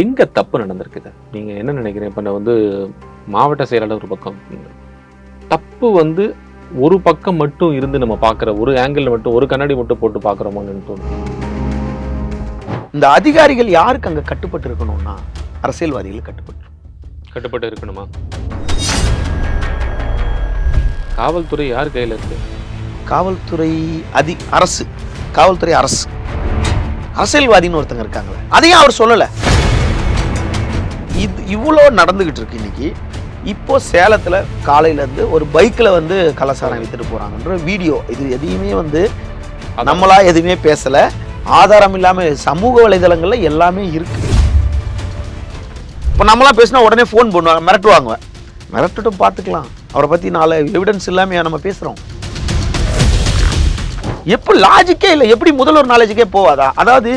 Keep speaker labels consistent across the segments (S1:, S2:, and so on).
S1: எங்க தப்பு நடந்திருக்குது? நீங்க என்ன நினைக்கிறீங்க? இப்ப நான் வந்து மாவட்ட செயலாளர் ஒரு பக்கம் தப்பு வந்து ஒரு பக்கம் மட்டும் இருந்து நம்ம பார்க்குற ஒரு ஆங்கிள் மட்டும் ஒரு கண்ணாடி மட்டும் போட்டு பார்க்குறோமோன்னு தோணுது.
S2: இந்த அதிகாரிகள் யாருக்கு அங்க கட்டுப்பட்டு இருக்கணும்னா அரசியல்வாதிகள் கட்டுப்பட்டு.
S1: கட்டுப்பட்டு இருக்கணுமா காவல்துறை யார் கையில இருக்கு?
S2: காவல்துறை அதி அரசு. காவல்துறை அரசு. அரசியல்வாதின்னு ஒருத்தங்க இருக்காங்களே அதையும் அவர் சொல்லலை. இது இவ்வளோ நடந்துகிட்டு இருக்கு இன்னைக்கு. இப்போ சேலத்தில் காலையிலேருந்து ஒரு பைக்ல வந்து கலாசாரம் வித்துட்டு போறாங்கன்ற வீடியோ. இது எதையுமே வந்து நம்மளா எதுவுமே பேசலை. ஆதாரம் இல்லாமல் சமூக வலைதளங்களில் எல்லாமே இருக்குது இப்போ நம்மளாம் பேசினா உடனே ஃபோன் பண்ணுவாங்க மிரட்டுவாங்க. மிரட்டுட்டும் பார்த்துக்கலாம். அவரை பற்றி நாலு எவிடன்ஸ் இல்லாம நம்ம பேசுகிறோம் எப்போ லாஜிக்கே இல்லை எப்படி முதல்வர் நாலேஜுக்கே போவாதா? அதாவது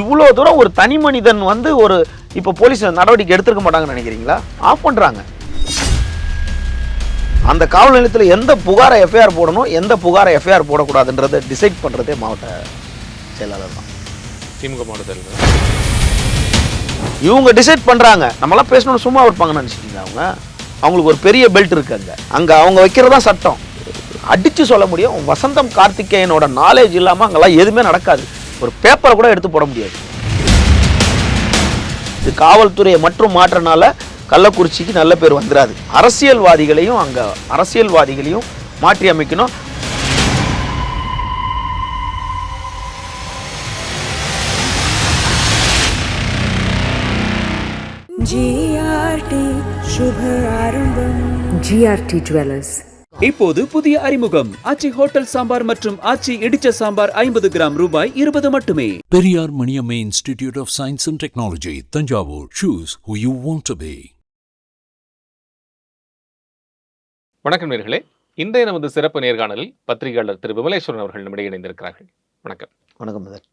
S2: இவ்வளோ தூரம் ஒரு தனி மனிதன் வந்து ஒரு இப்போ போலீஸ் நடவடிக்கை எடுத்திருக்க மாட்டாங்கன்னு நினைக்கிறீங்களா? ஆஃப் பண்ணுறாங்க அந்த காவல் நிலையத்தில் எந்த புகாரை எஃப்ஐஆர் போடணும் எந்த புகாரை எஃப்ஐஆர் போடக்கூடாதுன்றதை டிசைட் பண்ணுறதே மாவட்ட செயலாளர் தான்.
S1: திமுக மாவட்டத்தில்
S2: இவங்க டிசைட் பண்ணுறாங்க நம்மளாம் பேசணும்னு சும்மா இருப்பாங்கன்னு நினச்சிட்டீங்க அவங்க? அவங்களுக்கு ஒரு பெரிய பெல்ட் இருக்கு அங்கே. அங்கே அவங்க வைக்கிறதா சட்டம். அடித்து சொல்ல முடியும். வசந்தம் கார்த்திகேயனோட நாலேஜ் இல்லாமல் அங்கெல்லாம் எதுவுமே நடக்காது. ஒரு பேப்பரை கூட எடுத்து போட முடியாது. இது காவல்துறையை மற்றும் மாற்றனால கள்ளக்குறிச்சிக்கு நல்ல பேர் வந்துடாது அரசியல்வாதிகளையும் அங்கே அரசியல்வாதிகளையும் மாற்றி அமைக்கணும்.
S3: ஜிஆர்டி ஜுவல்லர்ஸ்
S4: இப்போது புதிய அறிமுகம். ஆச்சி ஹோட்டல் சாம்பார் மற்றும் ஆச்சி இடிச்ச சாம்பார் ஐம்பது கிராம் ரூபாய் இருபது மட்டுமே.
S5: Periyar Maniamma Institute of Science and Technology, Tanjavur. Choose who you want to be.
S1: வணக்கம் நேர்களே. இன்றைய நமது சிறப்பு நேர்காணலில் பத்திரிகையாளர் திரு விமலேஸ்வரன் அவர்கள் நம்மிடையே இணைந்திருக்கிறார்கள். வணக்கம்.
S2: வணக்கம் முதல்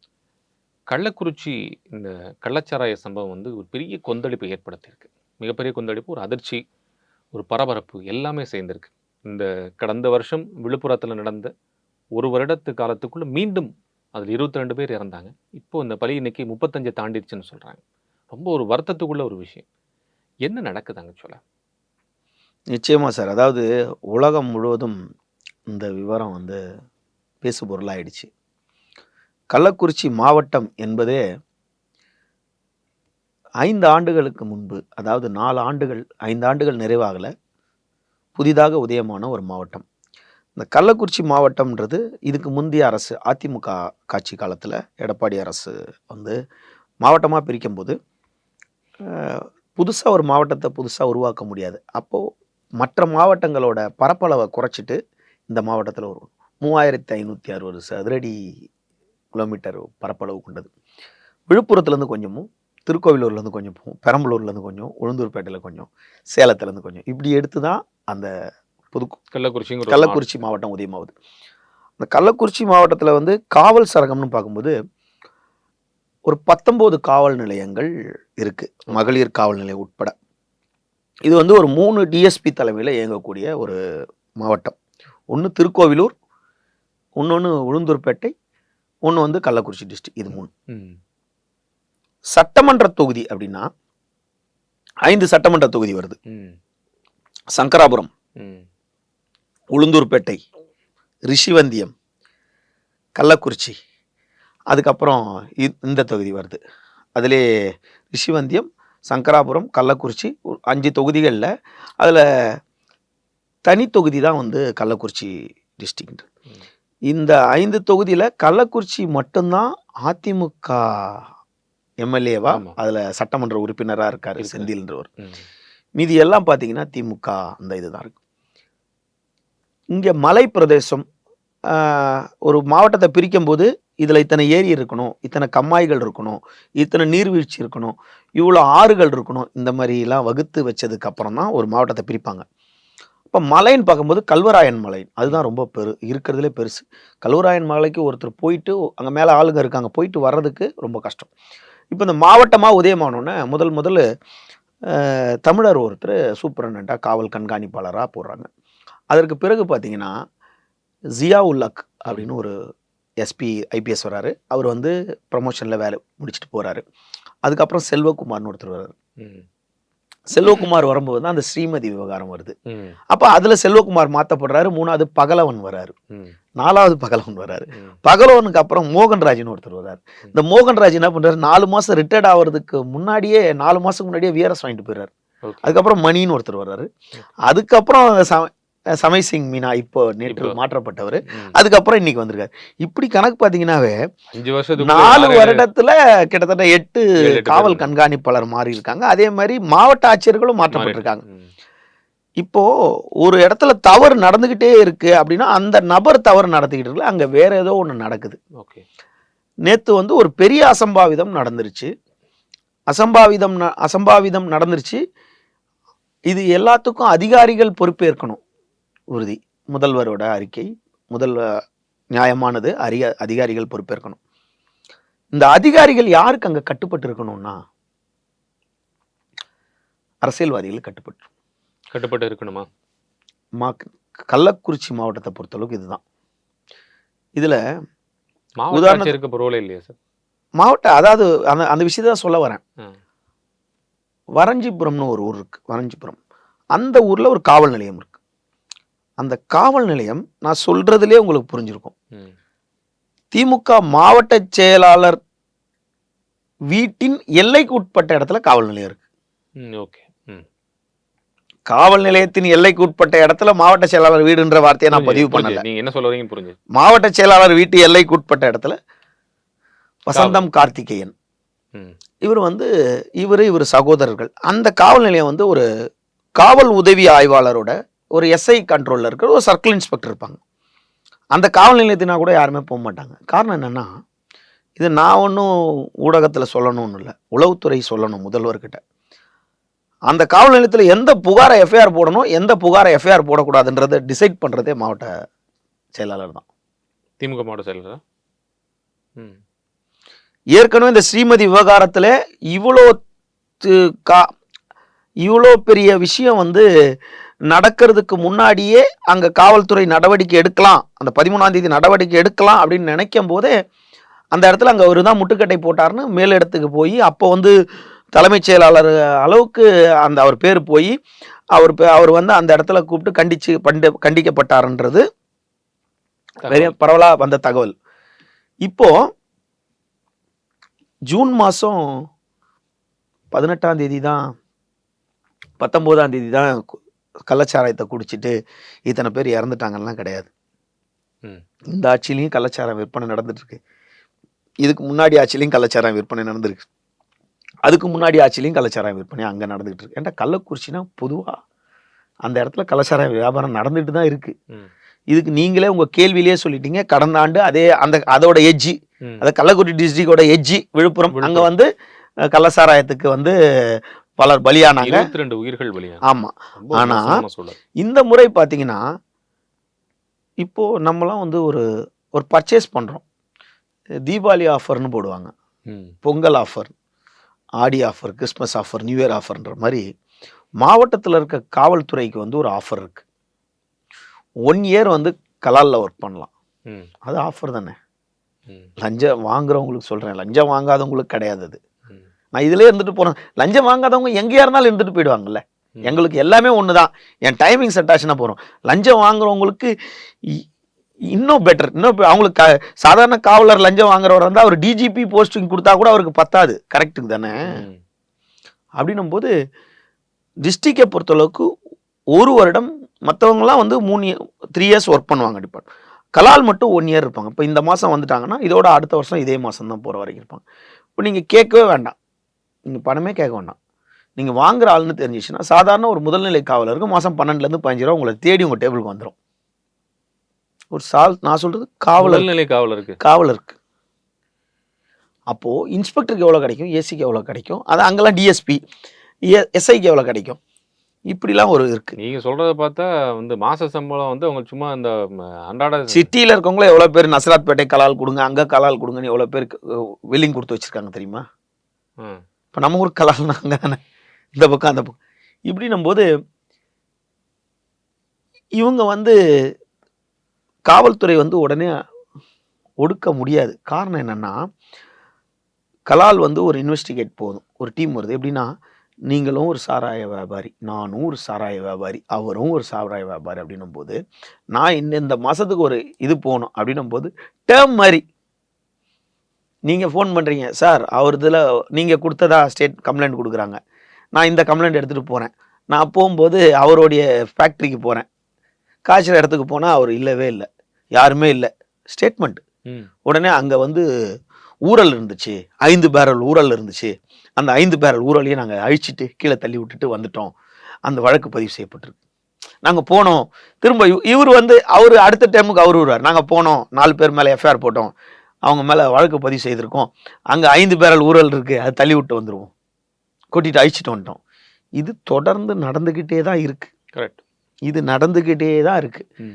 S1: கள்ளக்குறிச்சி இந்த கள்ளச்சாராய சம்பவம் வந்து ஒரு பெரிய கொந்தளிப்பை ஏற்படுத்தியிருக்கு. மிகப்பெரிய கொந்தளிப்பு ஒரு அதிர்ச்சி ஒரு பரபரப்பு எல்லாமே சேர்ந்திருக்கு. இந்த கடந்த வருஷம் விழுப்புரத்தில் நடந்த ஒரு வருடத்து காலத்துக்குள்ளே மீண்டும் அதில் இருபத்தி ரெண்டு பேர் இறந்தாங்க. இப்போ இந்த பலி இன்னைக்கு முப்பத்தஞ்சை தாண்டிடுச்சுன்னு சொல்கிறாங்க ரொம்ப ஒரு வருத்தத்துக்குள்ள ஒரு விஷயம். என்ன நடக்குதாங்க சொல்ல?
S2: நிச்சயமாக சார். அதாவது உலகம் முழுவதும் இந்த விவரம் வந்து பேசு பொருளாயிடுச்சு கள்ளக்குறிச்சி மாவட்டம் என்பதே ஐந்து ஆண்டுகளுக்கு முன்பு அதாவது நாலு ஆண்டுகள் ஐந்து ஆண்டுகள் நிறைவாகலை. புதிதாக உதயமான ஒரு மாவட்டம். இந்த கள்ளக்குறிச்சி மாவட்டம்ன்றது இதுக்கு முந்தைய அரசு அதிமுக காட்சி காலத்தில் எடப்பாடி அரசு வந்து மாவட்டமாக பிரிக்கும்போது புதுசாக ஒரு மாவட்டத்தை புதுசாக உருவாக்க முடியாது. அப்போது மற்ற மாவட்டங்களோட பரப்பளவை குறைச்சிட்டு இந்த மாவட்டத்தில் ஒரு மூவாயிரத்தி ஐநூற்றி அறுபது சதுரடி கிலோமீட்டர் பரப்பளவு கொண்டது. விழுப்புரத்துலேருந்து கொஞ்சமும் திருக்கோவிலூர்லேருந்து கொஞ்சம் பெரம்பலூர்லேருந்து கொஞ்சம் உளுந்தூர்பேட்டையில் கொஞ்சம் சேலத்துலேருந்து கொஞ்சம். இப்படி எடுத்து தான் அந்த புது
S1: கள்ளக்குறிச்சிங்கிற ஒரு
S2: கள்ளக்குறிச்சி மாவட்டம். உதயமாகுது. அந்த கள்ளக்குறிச்சி மாவட்டத்தில் வந்து காவல் சரகம்னு பார்க்கும்போது ஒரு பத்தொம்போது காவல் நிலையங்கள் இருக்கு. மகளிர் காவல் நிலையம் உட்பட. இது வந்து ஒரு மூணு டிஎஸ்பி தலைமையில் இயங்கக்கூடிய ஒரு மாவட்டம். ஒன்று திருக்கோவிலூர் இன்னொன்று உளுந்தூர்பேட்டை ஒன்று வந்து கள்ளக்குறிச்சி டிஸ்ட்ரிக்ட் இது மூணு. சட்டமன்ற தொகுதி அப்படின்னா ஐந்து சட்டமன்ற தொகுதி வருது. சங்கராபுரம். உளுந்தூர்பேட்டை ரிஷிவந்தியம் கள்ளக்குறிச்சி அதுக்கப்புறம் இந்த தொகுதி வருது அதிலே ரிஷிவந்தியம் சங்கராபுரம் கள்ளக்குறிச்சி அஞ்சு தொகுதிகளில் அதில் தனி தொகுதி தான் வந்து கள்ளக்குறிச்சி டிஸ்ட்ரிக்ட். இந்த ஐந்து தொகுதியில் கள்ளக்குறிச்சி மட்டும்தான் அதிமுக எம்எல்ஏவா. அதில் சட்டமன்ற உறுப்பினராக இருக்காரு. செந்தில்ன்றவர். மீதி எல்லாம் பார்த்தீங்கன்னா திமுக அந்த இதுதான் இருக்கு இங்கே மலை பிரதேசம் ஒரு மாவட்டத்தை பிரிக்கும் போது இதில் இத்தனை ஏரி இருக்கணும் இத்தனை கம்மாய்கள் இருக்கணும் இத்தனை நீர்வீழ்ச்சி இருக்கணும் இவ்வளோ ஆறுகள் இருக்கணும் இந்த மாதிரிலாம் வகுத்து வச்சதுக்கு அப்புறம் தான் ஒரு மாவட்டத்தை பிரிப்பாங்க இப்போ மலைன்னு பார்க்கும்போது கல்வராயன் மலை அதுதான் ரொம்ப பெரு இருக்கிறதுலே பெருசு கல்வராயன் மலைக்கு ஒருத்தர் போயிட்டு அங்கே மேலே ஆளுங்க இருக்காங்க போயிட்டு வர்றதுக்கு ரொம்ப கஷ்டம் இப்போ இந்த மாவட்டமாக உதயமானோன்னே முதல் முதல்ல தமிழர் ஒருத்தர் சூப்பரண்டாக காவல் கண்காணிப்பாளராக போடுறாங்க. அதற்கு பிறகு பார்த்தீங்கன்னா ஜியா உல்லக் அப்படின்னு ஒரு எஸ்பி ஐபிஎஸ் வராரு. அவர் வந்து ப்ரமோஷனில் வேலை முடிச்சுட்டு போகிறாரு அதுக்கப்புறம் செல்வகுமார்னு ஒருத்தர் வர்றாரு செல்வகுமார் வரும்போது தான் அந்த ஸ்ரீமதி விவகாரம் வருது. அப்போ அதுல செல்வகுமார் மாத்தப்படுறாரு மூணாவது பகலவன் வராரு. நாலாவது பகலவன் வராரு. பகலவனுக்கு அப்புறம் மோகன்ராஜ்னு ஒருத்தர் வர்றாரு இந்த மோகன்ராஜ் என்ன பண்றாரு நாலு மாசம் ரிட்டையர்ட் ஆகிறதுக்கு முன்னாடியே நாலு மாசம் முன்னாடியே விஆர்எஸ் வாங்கிட்டு போயிடுறாரு. அதுக்கப்புறம் மணின்னு ஒருத்தர் வர்றாரு அதுக்கப்புறம் சமய் சிங் மீனா இப்போ நேற்று. மாற்றப்பட்டவர். அதுக்கப்புறம் இன்னைக்கு வந்திருக்காரு. இப்படி கணக்கு பாத்தீங்கன்னாவே
S1: அஞ்சு வருஷத்துக்கு
S2: நாலு வருடத்துல கிட்டத்தட்ட எட்டு காவல். கண்காணிப்பாளர் மாறி இருக்காங்க. அதே மாதிரி மாவட்ட ஆட்சியர்களும் மாற்றப்பட்டிருக்காங்க. இப்போ ஒரு இடத்துல தவறு நடந்துகிட்டே இருக்கு அப்படின்னா அந்த நபர் தவறு நடத்திக்கிட்டு இருக்குல்ல அங்க வேற ஏதோ ஒண்ணு நடக்குது. நேத்து வந்து ஒரு பெரிய அசம்பாவிதம் நடந்துருச்சு. அசம்பாவிதம் அசம்பாவிதம் நடந்துருச்சு. இது எல்லாத்துக்கும் அதிகாரிகள் பொறுப்பேற்கணும். உறுதி. முதல்வரோட அறிக்கை முதல் நியாயமானது அறிய அதிகாரிகள் பொறுப்பேற்கணும். இந்த அதிகாரிகள் யாருக்கு அங்க கட்டுப்பட்டு இருக்கணும்னா அரசியல்வாதிகள் கட்டுப்பட்டு.
S1: கட்டுப்பட்டு இருக்கணுமா?
S2: மா கள்ளக்குறிச்சி மாவட்டத்தை பொறுத்தளவுக்கு இதுதான். இதுல உதாரணத்துக்கு-
S1: ரோலே இல்லையா சார்?
S2: மாவட்ட அதாவது அந்த அந்த விஷயத்தை சொல்ல வரேன். வரஞ்சிபுரம்னு ஒரு ஊர் இருக்கு வரஞ்சிபுரம். அந்த ஊர்ல ஒரு காவல் நிலையம் இருக்கு. அந்த காவல் நிலையம் நான் சொல்றதுலயே உங்களுக்கு புரிஞ்சிருக்கும். திமுக மாவட்ட செயலாளர் வீட்டின் எல்லைக்கு உட்பட்ட இடத்துல காவல் நிலையம் இருக்கு.
S1: ஓகே.
S2: காவல் நிலையத்தின் எல்லைக்கு உட்பட்ட இடத்துல மாவட்ட செயலாளர் வீடுன்ற வார்த்தையை நான் பதிவு. பண்ணல.
S1: நீங்க என்ன வரீங்கன்னு புரிஞ்சு.
S2: மாவட்ட செயலாளர் வீட்டு எல்லைக்கு உட்பட்ட இடத்துல வசந்தம் கார்த்திகேயன். இவர் வந்து இவர் இவர் சகோதரர்கள். அந்த காவல் நிலையம் வந்து ஒரு காவல் உதவி ஆய்வாளரோட ஒரு எஸ்ஐ கண்ட்ரோலில் இருக்கிற ஒரு சர்க்கிள் இன்ஸ்பெக்டர் இருப்பாங்க. அந்த காவல் நிலையத்தினா கூட யாருமே போக மாட்டாங்க. காரணம் என்னன்னா இது நான் ஒன்றும் ஊடகத்தில் சொல்லணும்னு இல்லை. உளவுத்துறை சொல்லணும் முதல்வர்கிட்ட. அந்த காவல் நிலையத்தில் எந்த புகாரை எஃப்ஐஆர் போடணும் எந்த புகாரை எஃப்ஐஆர் போடக்கூடாதுன்றதை டிசைட் பண்ணுறதே மாவட்ட செயலாளர் தான்.
S1: திமுக மாவட்ட செயலரா ம்.
S2: ஏற்கனவே இந்த ஸ்ரீமதி விவகாரத்துல இவ்வளோ கா இவ்வளோ பெரிய விஷயம் வந்து நடக்கிறதுக்கு முன்னாடியே அங்க காவல்துறை நடவடிக்கை எடுக்கலாம். அந்த பதிமூணாம் தேதி நடவடிக்கை எடுக்கலாம் அப்படின்னு நினைக்கும் போதே அந்த இடத்துல அங்க அவர் தான் முட்டுக்கட்டை போட்டார்னு மேலிடத்துக்கு போய் அப்போ வந்து தலைமைச் செயலாளர் அளவுக்கு அந்த அவர் பேர் போய் அவர் அவர் வந்து அந்த இடத்துல கூப்பிட்டு கண்டிச்சு பண்டு கண்டிக்கப்பட்டாருன்றது. பெரிய பரவலா வந்த தகவல். இப்போ ஜூன் மாதம் பதினெட்டாம் தேதி தான் பத்தொம்போதாம் தேதி தான் கள்ளச்சாராயத்தை குடிச்சிட்டு இத்தனை பேர் இறந்துட்டாங்கலாம் கிடையாது. இந்த ஆட்சியிலையும் கள்ளச்சாராயம் விற்பனை நடந்துட்டு இருக்கு இதுக்கு முன்னாடி ஆட்சியிலையும் கள்ளச்சாராயம் விற்பனை நடந்திருக்கு அதுக்கு முன்னாடி ஆட்சியிலையும் கள்ளச்சாராயம் விற்பனை அங்கே நடந்துகிட்டு இருக்கு ஏன்டா கள்ளக்குறிச்சினா பொதுவாக அந்த இடத்துல கள்ளச்சாராய வியாபாரம் நடந்துட்டு தான் இருக்கு
S1: ம்.
S2: இதுக்கு நீங்களே உங்க கேள்வியிலேயே சொல்லிட்டீங்க கடந்த ஆண்டு அதே அந்த அதோட எஜ்ஜி
S1: ம்.
S2: அந்த கள்ளக்குறிச்சி டிஸ்ட்ரிக்டோட எஜ்ஜி விழுப்புரம் அங்க. வந்து கள்ளசாராயத்துக்கு வந்து பலர் பலியானாங்க.
S1: ரெண்டு உயிர்கள் பலியா
S2: ஆமா.
S1: ரொம்ப
S2: ஆனா,
S1: மோசமான சூழல்
S2: இந்த முறை பாத்தீங்கன்னா இப்போ நம்மலாம் வந்து ஒரு ஒரு பர்ச்சேஸ் பண்றோம். தீபாவளி ஆஃபர்னு போடுவாங்க. Pongal offer Aadi offer Christmas offer new year ஆஃபர்ன்ற மாதிரி மாவட்டத்தில் இருக்க காவல்துறைக்கு வந்து ஒரு ஆஃபர் இருக்கு. ஒன் இயர் வந்து கலாலில் ஒர்க் பண்ணலாம். அது ஆஃபர் தானே. லஞ்சம் வாங்குறவங்களுக்கு சொல்கிறேன் லஞ்சம் வாங்காதவங்களுக்கு கிடையாது அது. நான் இதிலே இருந்துட்டு போனேன் லஞ்சம் வாங்காதவங்க எங்கேயா இருந்தாலும் இருந்துட்டு போயிடுவாங்கல்ல. எங்களுக்கு எல்லாமே ஒன்று தான் என் டைமிங் செட் ஆச்சுன்னா போகிறோம் லஞ்சம் வாங்குறவங்களுக்கு இன்னும் பெட்டர் இன்னும் அவங்களுக்கு சாதாரண காவலர் லஞ்சம் வாங்குறவர் வந்து அவர் டிஜிபி போஸ்டிங் கொடுத்தா கூட அவருக்கு பத்தாது. கரெக்டுக்கு தானே?
S1: ம்.
S2: அப்படின்னும் போது டிஸ்ட்ரிக்டை பொறுத்தளவுக்கு ஒரு வருடம் மற்றவங்கலாம் வந்து மூணு த்ரீ இயர்ஸ் ஒர்க் பண்ணுவாங்க டிபார்ட் கலால் மட்டும் ஒன் இயர் இருப்பாங்க. இப்போ இந்த மாதம் வந்துட்டாங்கன்னா இதோட அடுத்த வருஷம் இதே மாதம் தான் போகிற வரைக்கும் இருப்பாங்க. இப்போ நீங்கள் கேட்கவே வேண்டாம். நீங்கள் பணமே கேட்க வேண்டாம். நீங்கள் வாங்குற ஆள்னு தெரிஞ்சிச்சுன்னா சாதாரண ஒரு முதல்நிலை காவலருக்கு மாதம் பன்னெண்டுலேருந்து பதினஞ்சு ரூபா உங்களை தேடி உங்கள் டேபிளுக்கு வந்துடும் ஒரு சால் நான் சொல்கிறது காவலர்
S1: முதல்நிலை காவலருக்கு.
S2: காவலருக்கு. அப்போது இன்ஸ்பெக்டருக்கு எவ்வளோ கிடைக்கும்? ஏசிக்கு எவ்வளோ கிடைக்கும்? அது அங்கெல்லாம் டிஎஸ்பி எஸ்ஐக்கு எவ்வளோ கிடைக்கும்? இப்படிலாம் ஒரு இருக்கு.
S1: நீங்க சொல்றத பார்த்தா வந்து மாச சம்பளம் வந்து அவங்க சும்மா இந்த அன்றாட
S2: சிட்டியில் இருக்கவங்கள எவ்வளோ பேர் நசராத்பேட்டை கலால் கொடுங்க அங்கே கலால் கொடுங்கன்னு எவ்வளோ பேருக்கு வில்லிங் கொடுத்து வச்சிருக்காங்க தெரியுமா?
S1: ம்.
S2: இப்போ நம்ம ஊர் கலால்னா அங்கே தானே? இந்த பக்கம் அந்த பக்கம். இப்படின்னும் போது இவங்க வந்து காவல்துறை வந்து உடனே ஒடுக்க முடியாது. காரணம் என்னன்னா கலால் வந்து ஒரு இன்வெஸ்டிகேட் போதும். ஒரு டீம் வருது. எப்படின்னா நீங்களும் ஒரு சாராய வியாபாரி நானும் ஒரு சாராய வியாபாரி அவரும் ஒரு சாராய வியாபாரி அப்படின்னும் போது நான் இந்த இந்த மாதத்துக்கு ஒரு இது போகணும் அப்படின்னும் போது டேர்ம் மாதிரி நீங்கள் ஃபோன் பண்ணுறீங்க சார் அவர் இதில் நீங்கள் கொடுத்ததா ஸ்டேட் கம்ப்ளைண்ட் கொடுக்குறாங்க. நான் இந்த கம்ப்ளைண்ட் எடுத்துகிட்டு போகிறேன் நான் போகும்போது அவருடைய ஃபேக்ட்ரிக்கு போகிறேன் காய்ச்சல் இடத்துக்கு போனால் அவர் இல்லவே இல்லை. யாருமே இல்லை. ஸ்டேட்மெண்ட். உடனே அங்கே வந்து ஊரல் இருந்துச்சு. ஐந்து பேரல் ஊரல் இருந்துச்சு. அந்த ஐந்து பேரல் ஊரலையும் நாங்கள் அழிச்சிட்டு கீழே தள்ளி விட்டுட்டு வந்துட்டோம். அந்த வழக்கு பதிவு செய்யப்பட்டிருக்கு. நாங்கள் போனோம். திரும்ப இவ- இவர் வந்து அவர் அடுத்த டைமுக்கு அவர் வருவார். நாங்கள் போனோம். நாலு பேர் மேலே எஃப்ஐஆர் போட்டோம். அவங்க மேலே வழக்கு பதிவு செய்திருக்கோம். அங்கே ஐந்து பேரல் ஊரல் இருக்குது அது தள்ளி விட்டு வந்துடுவோம் கொட்டிட்டு அழிச்சிட்டு வந்துட்டோம். இது தொடர்ந்து நடந்துக்கிட்டே தான் இருக்குது
S1: கரெக்ட்
S2: இது நடந்துக்கிட்டே தான் இருக்குது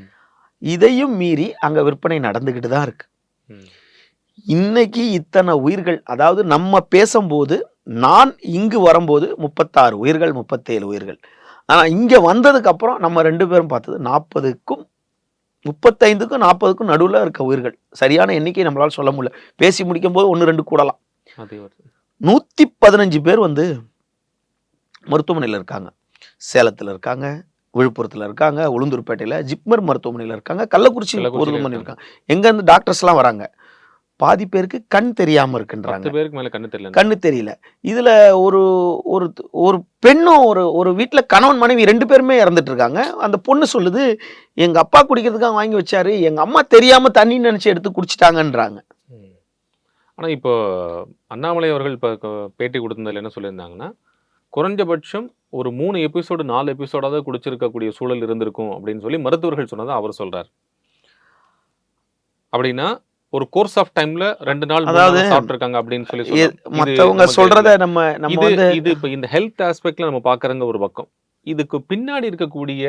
S2: இதையும் மீறி அங்கே விற்பனை நடந்துக்கிட்டு தான் இருக்குது இன்னைக்கு இத்தனை உயிர்கள் அதாவது நம்ம பேசும்போது நான் இங்கு வரும்போது முப்பத்தாறு உயிர்கள் முப்பத்தேழு உயிர்கள். ஆனால் இங்கே வந்ததுக்கு அப்புறம் நம்ம ரெண்டு பேரும் பார்த்தது நாற்பதுக்கும் முப்பத்தைந்துக்கும் நாற்பதுக்கும் நடுவில் இருக்க உயிர்கள். சரியான எண்ணிக்கை நம்மளால சொல்ல முடியல. பேசி முடிக்கும் போது ஒன்று ரெண்டு கூடலாம். நூற்றி பதினஞ்சு பேர் வந்து மருத்துவமனையில் இருக்காங்க. சேலத்தில் இருக்காங்க விழுப்புரத்தில் இருக்காங்க உளுந்தூர்பேட்டையில் ஜிப்மர் மருத்துவமனையில் இருக்காங்க கள்ளக்குறிச்சி
S1: கள்ளக்குறிச்சியில
S2: மருத்துவமனை இருக்காங்க. எங்கேருந்து டாக்டர்ஸ்லாம் வராங்க. பாதி பேருக்கு கண் தெரியாமல் இருக்குன்றாங்க.
S1: பேருக்கு மேல கண்ணு தெரியல
S2: கண்ணு தெரியல. இதுல ஒரு ஒரு ஒரு பெண்ணும் ஒரு ஒரு வீட்ல கணவன் மனைவி ரெண்டு பேருமே இறந்துட்டு இருக்காங்க. அந்த பொண்ணு சொல்லுது எங்க அப்பா குடிக்கிறதுக்காக வாங்கி வச்சாரு. எங்க அம்மா தெரியாம தண்ணி நினைச்சு எடுத்து குடிச்சிட்டாங்கன்றாங்க.
S1: ம். ஆனா இப்போ அண்ணாமலை அவர்கள் இப்போ பேட்டி கொடுத்ததுல என்ன சொல்லியிருந்தாங்கன்னா குறைஞ்சபட்சம் ஒரு மூணு எபிசோடு நாலு எபிசோடாவது குடிச்சிருக்கக்கூடிய சூழல் இருந்திருக்கும். அப்படின்னு சொல்லி மருத்துவர்கள் சொன்னதை அவர் சொல்றார். அப்படின்னா ஒரு கோர்ஸ் ஆஃப் டைம்ல ரெண்டு நாள்
S2: அதாவது
S1: சாப்பிட்டு இருக்காங்க அப்படின்னு சொல்லி நமக்கு
S2: சொல்றத நம்ம நம்ம
S1: இது இப்போ இந்த ஹெல்த் ஆஸ்பெக்ட்ல நம்ம பார்க்கறங்க ஒரு பக்கம். இதுக்கு பின்னாடி இருக்கக்கூடிய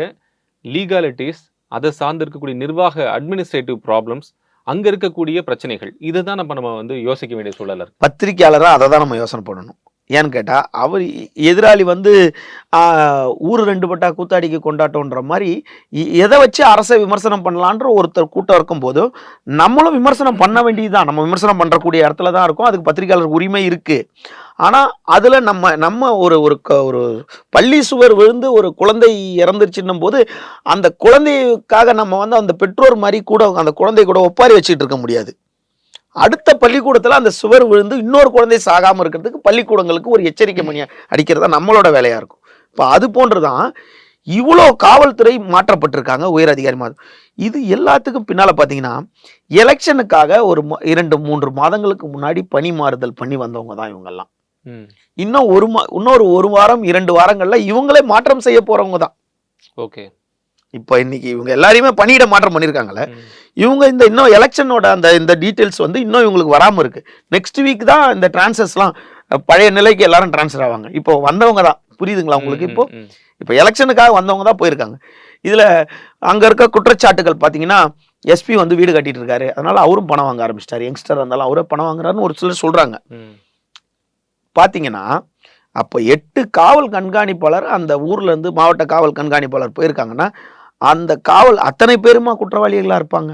S1: லீகாலிட்டிஸ் அதை சார்ந்து இருக்கக்கூடிய நிர்வாக அட்மினிஸ்ட்ரேட்டிவ் ப்ராப்ளம்ஸ் அங்க இருக்கக்கூடிய பிரச்சனைகள் இதுதான் நம்ம நம்ம வந்து யோசிக்க வேண்டிய சூழல் இருக்கு.
S2: பத்திரிக்கையாளரா அதை தான் நம்ம யோசனை பண்ணணும். ஏன்னு கேட்டால் அவர் எதிராளி வந்து ஊர் ரெண்டு பட்டா கூத்தாடிக்கு கொண்டாட்டம்ன்ற மாதிரி எதை வச்சு அரசை விமர்சனம் பண்ணலான்ற ஒருத்தர் கூட்டம் இருக்கும்போது நம்மளும் விமர்சனம் பண்ண வேண்டியது தான் நம்ம விமர்சனம் பண்ணுறக்கூடிய இடத்துல தான் இருக்கும். அதுக்கு பத்திரிகையாளர் உரிமை இருக்குது ஆனால் அதில் நம்ம நம்ம ஒரு ஒரு க- ஒரு பள்ளி சுவர் விழுந்து ஒரு குழந்தை இறந்துருச்சுன்னும் போது அந்த குழந்தைக்காக நம்ம வந்து அந்த பெற்றோர் மாதிரி கூட அந்த குழந்தை கூட ஒப்பாரி வச்சுட்டு இருக்க முடியாது. அடுத்த பள்ளிக்கூடத்துல அந்த சுவர் விழுந்து இன்னொரு குழந்தை சாகாம இருக்கிறதுக்கு பள்ளிக்கூடங்களுக்கு ஒரு எச்சரிக்கை மணி அடிக்கிறதா நம்மளோட வேலையா இருக்கும். இப்போ அது போன்றுதான் இவ்வளோ காவல்துறை மாற்றப்பட்டிருக்காங்க உயர் அதிகாரி மாதிரி இது எல்லாத்துக்கும் பின்னால பார்த்தீங்கன்னா எலெக்ஷனுக்காக ஒரு இரண்டு மூன்று மாதங்களுக்கு முன்னாடி பணி மாறுதல் பண்ணி வந்தவங்க தான் இவங்கெல்லாம் இன்னும் ஒரு மா இன்னொரு ஒரு வாரம் இரண்டு வாரங்கள்ல இவங்களே மாற்றம் செய்ய போறவங்க தான்
S1: ஓகே.
S2: இப்போ இன்னைக்கு இவங்க எல்லாரையுமே பணியிட மாற்றம் பண்ணியிருக்காங்கல்ல இவங்க இந்த இன்னும் எலெக்ஷனோட அந்த இந்த டீட்டெயில்ஸ் வந்து இன்னும் இவங்களுக்கு வராமல் இருக்கு. நெக்ஸ்ட் வீக் தான் இந்த டிரான்ஸ்ஃபர்ஸ்லாம் பழைய நிலைக்கு எல்லாரும் டிரான்ஸ்ஃபர் ஆவாங்க. இப்போ வந்தவங்க தான். புரியுதுங்களா உங்களுக்கு இப்போ? இப்போ எலெக்ஷனுக்காக வந்தவங்க தான் போயிருக்காங்க. இதில் அங்கே இருக்க குற்றச்சாட்டுகள் பார்த்தீங்கன்னா எஸ்பி வந்து வீடு கட்டிட்டு இருக்காரு. அதனால அவரும் பணம் வாங்க ஆரம்பிச்சிட்டாரு. யங்ஸ்டர் இருந்தாலும் அவரே பணம் வாங்குறாருன்னு ஒரு சிலர் சொல்றாங்க. பார்த்தீங்கன்னா அப்போ எட்டு காவல் கண்காணிப்பாளர் அந்த ஊர்ல இருந்து மாவட்ட காவல் கண்காணிப்பாளர் போயிருக்காங்கன்னா அந்த காவல் அத்தனை பேருமா குற்றவாளிகளா இருப்பாங்க?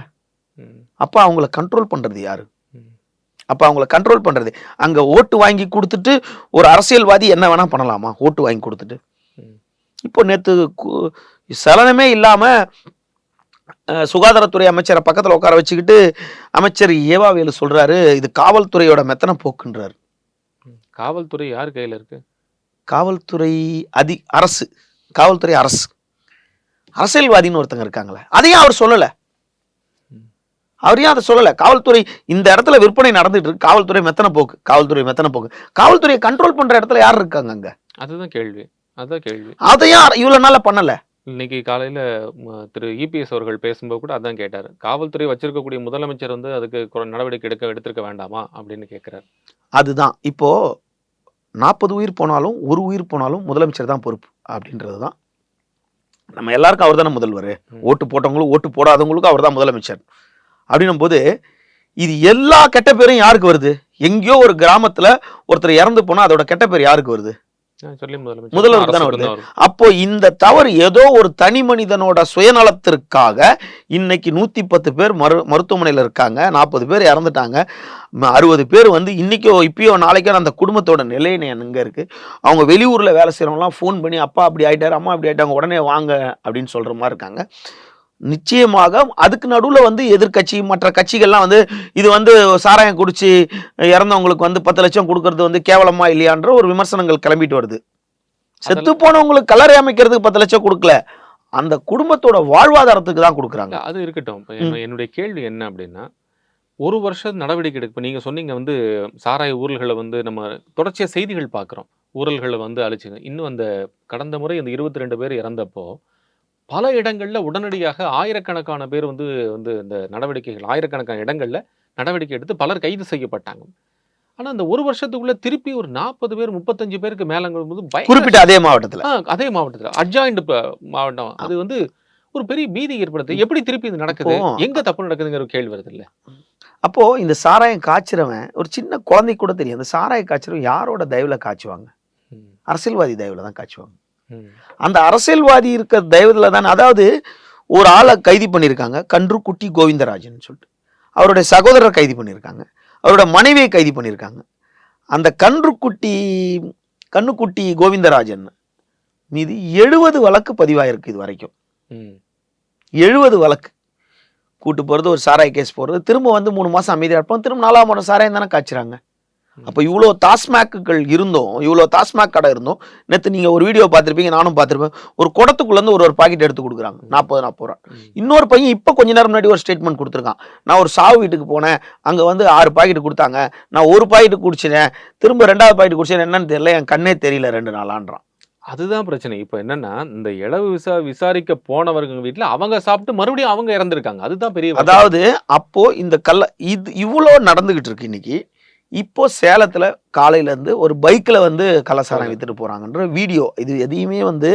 S2: அப்ப அவங்கள கண்ட்ரோல் பண்றது யாரு. அப்ப அவங்கள கண்ட்ரோல் பண்றது. அங்க ஓட்டு வாங்கி கொடுத்துட்டு ஒரு அரசியல்வாதி என்ன வேணா பண்ணலாமா? ஓட்டு வாங்கி கொடுத்துட்டு. இப்போ கு- சலனமே இல்லாம அஹ், சுகாதாரத்துறை அமைச்சரை பக்கத்துல உட்கார வச்சுக்கிட்டு அமைச்சர் ஏவாவேலு சொல்றாரு இது காவல்துறையோட மெத்தன போக்குன்றாரு.
S1: காவல்துறை யார் கையில இருக்கு?
S2: காவல்துறை அதி அரசு. காவல்துறை அரசு. அரசியல்வாதின்னு ஒருத்தங்க இருக்காங்களே அதையும் அவர் சொல்லல. அவர் ஏன் அதை சொல்லல? காவல்துறை இந்த இடத்துல விற்பனை நடந்துட்டு இருக்கு. காவல்துறை மெத்தன போக்கு காவல்துறை மெத்தன போக்கு. காவல்துறையை கண்ட்ரோல் பண்ற இடத்துல யார் இருக்காங்க அங்க?
S1: அதுதான் கேள்வி. அதுதான் கேள்வி.
S2: அதையும் இவ்வளவு நாள பண்ணல.
S1: இன்னைக்கு காலையில திரு இபிஎஸ் அவர்கள் பேசும்போது கூட அதான் கேட்டாரு. காவல்துறை வச்சிருக்கக்கூடிய முதலமைச்சர் வந்து அதுக்கு நடவடிக்கை எடுக்க எடுத்திருக்க வேண்டாமா அப்படின்னு கேட்கிறாரு
S2: அதுதான். இப்போ நாற்பது உயிர் போனாலும் ஒரு உயிர் போனாலும் முதலமைச்சர் தான் பொறுப்பு அப்படின்றது தான் நம்ம எல்லாருக்கும் அவர் தானே முதல்வர். ஓட்டு போட்டவங்களும் ஓட்டு போடாதவங்களுக்கும் அவர் தான் முதலமைச்சர். அப்படின்னும் போது இது எல்லா கெட்ட பேரும் யாருக்கு வருது? எங்கேயோ ஒரு கிராமத்துல ஒருத்தர் இறந்து போனா அதோட கெட்ட பேர் யாருக்கு வருது? முதல்வருக்கு தானே வருது. அப்போ இந்த தவறு ஏதோ ஒரு தனி மனிதனோட சுயநலத்திற்காக இன்னைக்கு நூத்தி பத்து பேர் மரு மருத்துவமனையில் இருக்காங்க நாற்பது பேர் இறந்துட்டாங்க. அறுபது பேர் வந்து இன்னைக்கோ இப்பயோ நாளைக்கோ அந்த குடும்பத்தோட நிலை எங்க இருக்கு. அவங்க வெளியூர்ல வேலை செய்யறவங்கலாம் ஃபோன் பண்ணி அப்பா அப்படி ஆயிட்டாரு அம்மா அப்படி ஆயிட்டாங்க உடனே வாங்க அப்படின்னு சொல்ற மாதிரி இருக்காங்க. நிச்சயமாக அதுக்கு நடுவில் வந்து எதிர்க்கட்சி மற்ற கட்சிகள்லாம் வந்து இது வந்து சாராயம் குடிச்சு இறந்தவங்களுக்கு வந்து பத்து லட்சம் கொடுக்கறது வந்து கேவலமா இல்லையான்ற ஒரு விமர்சனங்கள் கிளம்பிட்டு வருது. செத்து போனவங்களுக்கு கலரை அமைக்கிறதுக்கு பத்து லட்சம் கொடுக்கல. அந்த குடும்பத்தோட வாழ்வாதாரத்துக்கு தான் கொடுக்குறாங்க.
S1: அது இருக்கட்டும். என்னுடைய கேள்வி என்ன அப்படின்னா ஒரு வருஷம் நடவடிக்கை எடுக்க இப்ப நீங்க சொன்னீங்க வந்து சாராய ஊழல்களை வந்து நம்ம தொடர்ச்சியா செய்திகள் பார்க்குறோம். ஊழல்களை வந்து அழிச்சுங்க. இன்னும் அந்த கடந்த முறை இந்த இருபத்தி ரெண்டு பேர் இறந்தப்போ பல இடங்கள்ல உடனடியாக ஆயிரக்கணக்கான பேர் வந்து வந்து இந்த நடவடிக்கைகள் ஆயிரக்கணக்கான இடங்கள்ல நடவடிக்கை எடுத்து பலர் கைது செய்யப்பட்டாங்க. ஆனா அந்த ஒரு வருஷத்துக்குள்ள திருப்பி ஒரு நாற்பது பேர் முப்பத்தஞ்சு பேருக்கு மேலங்கும்போது
S2: குறிப்பிட்ட அதே மாவட்டத்துல.
S1: அதே மாவட்டத்துல. அட்ஜாயிண்ட் மாவட்டம். அது வந்து ஒரு பெரிய பீதி ஏற்படுத்து. எப்படி திருப்பி இது நடக்குது? எங்க தப்பு நடக்குதுங்கிற ஒரு கேள்வி வருது இல்ல.
S2: அப்போ இந்த சாராயம் காய்ச்சறவன் ஒரு சின்ன குழந்தைக்கு கூட தெரியும். அந்த சாராயம் காய்ச்சறவன் யாரோட தயவுல காய்ச்சுவாங்க? அரசியல்வாதி தயவுல தான் காய்ச்சுவாங்க. அந்த அரசியல்வாதி இருக்க தயவுல தான் அதாவது ஒரு ஆளை கைது பண்ணியிருக்காங்க கன்றுக்குட்டி கோவிந்தராஜன் சொல்லிட்டு. அவருடைய சகோதரர் கைது பண்ணியிருக்காங்க அவரோட மனைவியை கைது பண்ணியிருக்காங்க. அந்த கன்றுக்குட்டி கண்ணுக்குட்டி கோவிந்தராஜன் மீது எழுபது வழக்கு பதிவாயிருக்கு இது வரைக்கும். எழுபது வழக்கு. கூட்டு போகிறது ஒரு சாராய கேஸ் போகிறது திரும்ப வந்து மூணு மாதம் அமைதியாக இருப்போம் திரும்ப நாலாம் மாதம் சாராயம் தானே காய்ச்சுறாங்க. அப்போ இவ்வளோ டாஸ்மாக்குகள் இருந்தோம் இவ்வளோ டாஸ்மாக் கடை இருந்தோம். நேற்று நீங்கள் ஒரு வீடியோ பார்த்துருப்பீங்க நானும் பார்த்துருப்பேன். ஒரு குடத்துக்குள்ளேருந்து ஒரு ஒரு பாக்கெட் எடுத்து கொடுக்குறாங்க. நாற்பது நாற்பது ரூபா. இன்னொரு பையன் இப்போ கொஞ்ச நேரம் முன்னாடி ஒரு ஸ்டேட்மெண்ட் கொடுத்துருக்கான். நான் ஒரு சாவு வீட்டுக்கு போனேன். அங்கே வந்து ஆறு பாக்கெட் கொடுத்தாங்க. நான் ஒரு பாக்கெட் குடிச்சினேன் திரும்ப ரெண்டாவது பாக்கெட் குடிச்சேன். என்னன்னு தெரியல. என் கண்ணே தெரியல. ரெண்டு நாளான்றான்.
S1: அதுதான் பிரச்சனை. இப்போ என்னன்னா இந்த இளவு விசா விசாரிக்க போனவங்க வீட்ல அவங்க சாப்பிட்டு மறுபடியும் அவங்க இறந்துருக்காங்க. அதுதான் பெரிய.
S2: அதாவது அப்போ இந்த கள்ள இது இவ்வளோ நடந்துகிட்டு இருக்கு இன்னைக்கு. இப்போ சேலத்துல காலையில இருந்து ஒரு பைக்ல வந்து கள்ளசாரம் வித்துட்டு போறாங்கன்ற வீடியோ. இது எதையுமே வந்து.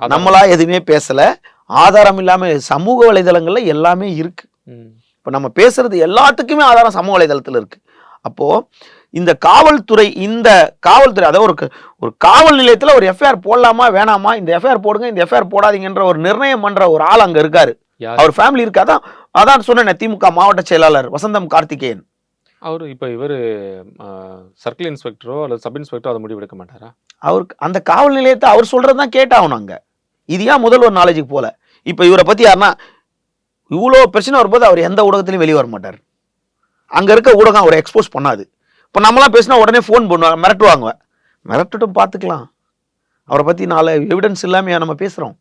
S2: நம்மளா எதுவுமே பேசல. ஆதாரம் இல்லாம சமூக வலைதளங்கள்ல எல்லாமே இருக்கு. இப்போ நம்ம பேசுறது எல்லாத்துக்குமே ஆதாரம் சமூக வலைதளத்துல இருக்கு. அப்போ இந்த காவல்துறை இந்த காவல்துறை அதாவது ஒரு ஒரு காவல் நிலையத்துல ஒரு எஃப்ஐஆர் போடலாமா வேணாமா இந்த எஃப்ஐஆர் போடுங்க இந்த எஃப்ஐஆர் போடாதீங்கன்ற ஒரு நிர்ணயம் பண்ற ஒரு ஆள் அங்க இருக்காரு. அவர் ஃபேமிலி இருக்கு அதான் அதான் சொன்னேன் திமுக மாவட்ட செயலாளர் வசந்தம் கார்த்திகேயன்.
S1: அவர் இப்போ இவர் சர்க்கிள் இன்ஸ்பெக்டரோ அல்லது சப் இன்ஸ்பெக்டரோ அதை முடிவெடுக்க மாட்டாரா?
S2: அவருக்கு அந்த காவல் நிலையத்தை அவர் சொல்றது தான் கேட்டாகணும் அங்க. இது ஏன் முதல்வர் நாலேஜுக்கு போல? இப்போ இவரை பத்தி யாருன்னா இவ்வளோ பிரச்சனை வரும்போது அவர் எந்த ஊடகத்திலையும் வெளியே வர மாட்டார். அங்க இருக்க ஊடகம் அவரை எக்ஸ்போஸ் பண்ணாது. இப்போ நம்மளாம் பேசினா உடனே ஃபோன் பண்ணுவாங்க மிரட்டுவாங்க. மிரட்டட்டும் பார்த்துக்கலாம். அவரை பத்தி நாலு எவிடன்ஸ் இல்லாமையா நம்ம பேசுறோம்.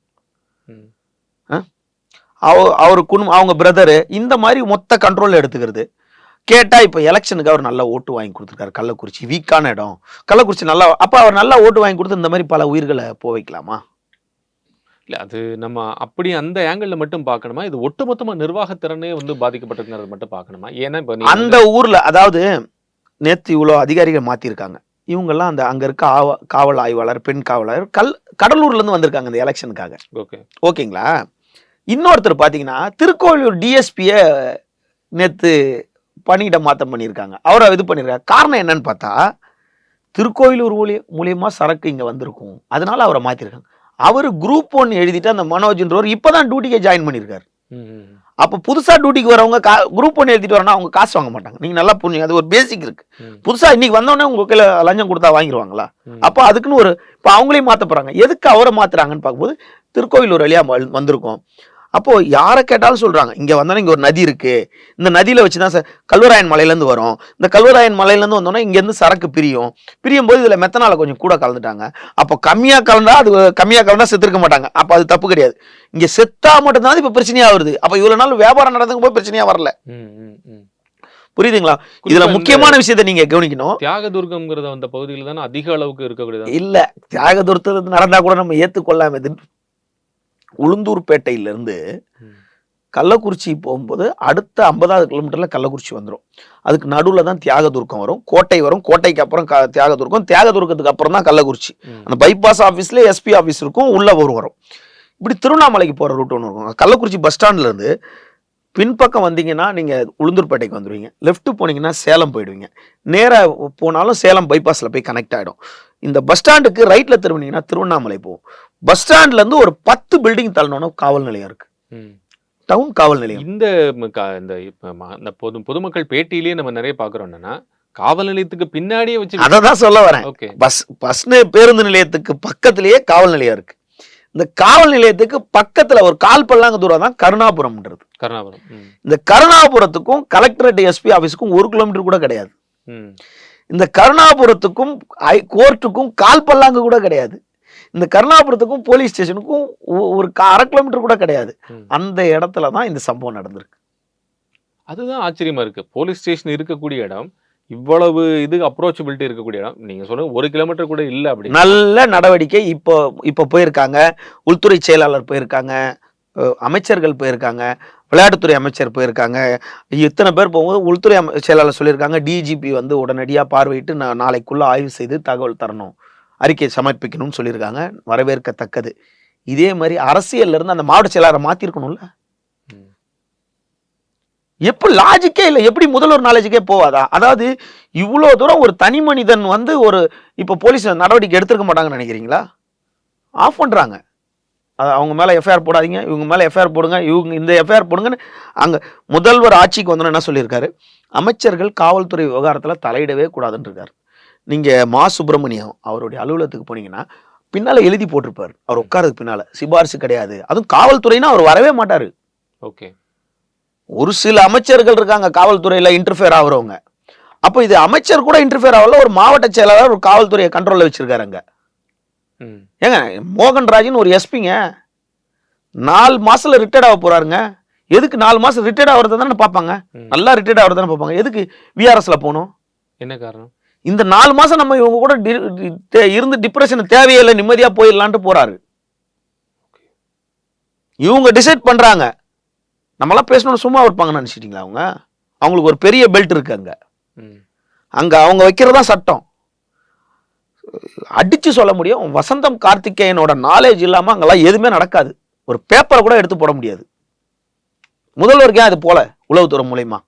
S1: ம்.
S2: அவ அவர் குடும்பம் அவங்க பிரதரு இந்த மாதிரி மொத்த கண்ட்ரோல் எடுத்துக்கிறது. கேட்டா இப்போ எலெக்ஷனுக்கு அவர் நல்ல ஓட்டு வாங்கி கொடுத்துருக்காரு கள்ளக்குறிச்சி. வீக்கான இடம். கள்ளக்குறிச்சி நல்லா அப்ப அவர் நல்லா ஓட்டு வாங்கி கொடுத்து இந்த மாதிரி பல உயிர்களை போ வைக்கலாமா?
S1: இல்ல அது நம்ம அப்படி அந்த ஆங்கிள் மட்டும் பார்க்கணுமா? இது ஒட்டுமொத்தமா நிர்வாகத்திறனே வந்து பாதிக்கப்பட்டிருக்கிறது மட்டும் பார்க்கணுமா? ஏன்னா இப்போ
S2: அந்த ஊர்ல அதாவது நேத்து இவ்வளோ அதிகாரிகள் மாத்திருக்காங்க. இவங்கெல்லாம் அந்த அங்க இருக்க ஆவ காவல் ஆய்வாளர் பெண் காவலர் கல் கடலூர்ல இருந்து வந்திருக்காங்க இந்த எலெக்ஷனுக்காக
S1: ஓகே.
S2: ஓகேங்களா? இன்னொருத்தர் பார்த்தீங்கன்னா திருக்கோவிலூர் டிஎஸ்பிய நேத்து பணியிட மாற்றம் பண்ணியிருக்காங்க. அவரை இது பண்ணியிருக்காங்க காரணம் என்னன்னு பார்த்தா திருக்கோவிலூர் மூலிய மூலியமா சரக்கு இங்க வந்திருக்கும். அதனால அவரை மாத்திருக்காங்க. அவர் குரூப் ஒன் எழுதிட்டு அந்த மனோஜ்ன்றவர் இப்பதான் டியூட்டிக்கே ஜாயின் பண்ணியிருக்காரு. அப்போ புதுசா டியூட்டிக்கு வரவங்க கா குரூப் ஒன் எழுதிட்டு வரனா அவங்க காசு வாங்க மாட்டாங்க. நீங்க நல்லா புரிஞ்சுங்க. அது ஒரு பேசிக் இருக்கு.
S1: ம்.
S2: புதுசா இன்னைக்கு வந்தோடனே உங்க கையில லஞ்சம் கொடுத்தா வாங்கிடுவாங்களா. அப்போ அதுக்குன்னு ஒரு இப்போ அவங்களையும் மாத்த போறாங்க. எதுக்கு அவரை மாத்துறாங்கன்னு பார்க்கும்போது திருக்கோவிலூர் வழியா வ- வந்திருக்கோம். அப்போ யாரை கேட்டாலும் சொல்றாங்க. இங்க வந்தோன்னா இங்க ஒரு நதி இருக்கு. இந்த நதியில வச்சுதான் சார் கல்வராயன் மலையில இருந்து வரும். இந்த கல்வராயன் மலையில இருந்து வந்தோம்னா இங்க இருந்து சரக்கு பிரியும். பிரியும் போது இதுல மெத்தனால கொஞ்சம் கூட கலந்துட்டாங்க. அப்போ கம்மியா கலந்தா அது கம்மியா கலந்தா செத்துருக்க மாட்டாங்க. அப்ப அது தப்பு கிடையாது. இங்க செத்தா மட்டும்தான் இப்ப பிரச்சனையா வருது. அப்ப இவ்வளவு நாள் வியாபாரம் நடந்துக்கும் போது பிரச்சனையா வரல. புரியுதுங்களா? இதுல முக்கியமான விஷயத்தை நீங்க கவனிக்கணும்.
S1: தியாகதுர்கம்ங்கிறத அந்த பகுதியில் தானே அதிக அளவுக்கு இருக்கக்கூடியது
S2: இல்ல. தியாக தூரத்துல நடந்தா கூட நம்ம ஏத்துக்கொள்ளாம இது உளுந்தூர்பேட்டையில இருந்து
S1: ம்.
S2: கள்ளக்குறிச்சி போகும்போது அடுத்த ஐம்பதாவது கிலோமீட்டர்ல கள்ளக்குறிச்சி வந்துரும். அதுக்கு நடுவுல தான் தியாகதுர்க்கம் வரும். கோட்டை வரும். கோட்டைக்கு அப்புறம் க- தியாகதுர்க்கம். தியாகதுர்க்கத்துக்கு அப்புறம் தான் கள்ளக்குறிச்சி. அந்த பைபாஸ் ஆஃபீஸ்ல எஸ்பி ஆஃபீஸ் இருக்கும். உள்ள ஒரு வரும். இப்படி திருவண்ணாமலைக்கு போற ரூட் ஒன்று இருக்கும். கள்ளக்குறிச்சி பஸ் ஸ்டாண்ட்ல இருந்து பின்பக்கம் வந்தீங்கன்னா நீங்கள் உளுந்தூர்பேட்டைக்கு வந்துடுவீங்க லெஃப்ட் போனீங்கன்னா சேலம் போயிடுவீங்க. நேராக போனாலும் சேலம் பைபாஸில் போய் கனெக்ட் ஆகிடும் இந்த பஸ் ஸ்டாண்டுக்கு ரைட்டில் திரும்பினீங்கன்னா திருவண்ணாமலை போகும். பஸ் ஸ்டாண்ட்லேருந்து ஒரு பத்து பில்டிங் தள்ளணும்னா காவல் நிலையம் இருக்குது. டவுன் காவல் நிலையம்.
S1: இந்த இந்த பொது பொதுமக்கள் பேட்டியிலேயே நம்ம நிறைய என்னன்னா காவல் நிலையத்துக்கு பின்னாடியே வச்சு
S2: அதை தான் சொல்ல வரேன்.
S1: ஓகே
S2: பஸ் பஸ் பேருந்து நிலையத்துக்கு பக்கத்திலேயே காவல் நிலையம் இருக்கு. இந்த காவல் நிலையத்துக்கு பக்கத்துல ஒரு கால் பல்லாங்க தூரம் தான் கருணாபுரம்ன்றது.
S1: கருணாபுரம்.
S2: இந்த கருணாபுரத்துக்கும் கலெக்டரேட் எஸ்பி ஆபீஸுக்கும் ஒரு கிலோமீட்டர் கூட கிடையாது. இந்த கருணாபுரத்துக்கும் கோர்ட்டுக்கும் கால் பல்லாங்கு கூட கிடையாது. இந்த கருணாபுரத்துக்கும் போலீஸ் ஸ்டேஷனுக்கும் ஒரு அரை கிலோமீட்டர் கூட கிடையாது. அந்த இடத்துல தான் இந்த சம்பவம் நடந்திருக்கு.
S1: அதுதான் ஆச்சரியமா இருக்கு. போலீஸ் ஸ்டேஷன் இருக்கக்கூடிய இடம் இவ்வளவு இது அப்ரோச்சபிலிட்டி இருக்கக்கூடிய இடம். நீங்க சொல்லுங்க ஒரு கிலோமீட்டர் கூட இல்லை அப்படி.
S2: நல்ல நடவடிக்கை இப்போ இப்போ போயிருக்காங்க. உள்துறை செயலாளர் போயிருக்காங்க. அமைச்சர்கள் போயிருக்காங்க. விளையாட்டுத்துறை அமைச்சர் போயிருக்காங்க. இத்தனை பேர் போகும்போது உள்துறை செயலாளர் சொல்லியிருக்காங்க. டிஜிபி வந்து உடனடியாக பார்வையிட்டு நான் நாளைக்குள்ளே ஆய்வு செய்து தகவல் தரணும். அறிக்கை சமர்ப்பிக்கணும்னு சொல்லியிருக்காங்க. வரவேற்கத்தக்கது. இதே மாதிரி அரசியல்லேருந்து அந்த மாவட்ட செயலாளரை
S1: மாற்றிருக்கணும்ல
S2: எப்படி லாஜிக்கே இல்லை? எப்படி முதல்வர் நாலேஜுக்கே போவாதா? அதாவது இவ்வளோ தூரம் ஒரு தனி மனிதன் வந்து ஒரு இப்போ போலீஸ் நடவடிக்கை எடுத்துருக்க மாட்டாங்கன்னு நினைக்கிறீங்களா? ஆஃப் பண்ணுறாங்க அது அவங்க மேலே எஃப்ஐஆர் போடாதீங்க. இவங்க மேலே எஃப்ஐஆர் போடுங்க. இவங்க இந்த எஃப்ஐஆர் போடுங்கன்னு அங்கே முதல்வர் ஆட்சிக்கு வந்தோன்னு என்ன சொல்லியிருக்காரு? அமைச்சர்கள் காவல்துறை விவகாரத்தில் தலையிடவே கூடாதுன்னு நீங்கள் மா. சுப்பிரமணியம் அவருடைய அலுவலகத்துக்கு போனீங்கன்னா பின்னால் எழுதி போட்டிருப்பார். அவர் உட்காரதுக்கு பின்னால். சிபாரிசு கிடையாது. அதுவும் காவல்துறைனா அவர் வரவே மாட்டார்.
S1: ஓகே.
S2: ஒரு சில அமைச்சர்கள் இருக்காங்க காவல்துறையில இன்டர்ஃபியர் ஆகுறவங்க. அப்போ இது அமைச்சர் கூட இன்டர்ஃபியர் ஆகல ஒரு மாவட்ட செயலாளர் ஒரு காவல்துறையை கண்ட்ரோல்ல வச்சிருக்காரு அங்க.
S1: ம்.
S2: ஏங்க மோகன்ராஜன் ஒரு எஸ்பிங்க நாலு மாசத்துல ரிட்டையர்ட் ஆக போறாருங்க. எதுக்கு நாலு மாசம் ரிட்டையர்ட் ஆகிறது தானே பார்ப்பாங்க. நல்லா ரிட்டையர்ட் ஆகிறது தானே பார்ப்பாங்க. எதுக்கு விஆர்எஸ்ல போகணும்?
S1: என்ன காரணம்?
S2: இந்த நாலு மாசம் நம்ம இவங்க கூட இருந்து டிப்ரெஷன் தேவையில்லை நிம்மதியா போயிடலான்ட்டு போறாரு. இவங்க டிசைட் பண்றாங்க. நம்மளாம் பேசணும்னு சும்மா இருப்பாங்கன்னு நினைச்சிட்டீங்களா அவங்க? அவங்களுக்கு ஒரு பெரிய பெல்ட் இருக்கு அங்க. அங்க அவங்க வைக்கிறதா சட்டம். அடிச்சு சொல்ல முடியும். வசந்தம் கார்த்திகேயனோட நாலேஜ் இல்லாம அங்கெல்லாம் எதுவுமே நடக்காது. ஒரு பேப்பரை கூட எடுத்து போட முடியாது. முதல்வருக்கு ஏன் அது போல உளவுத்துறை மூலயமா.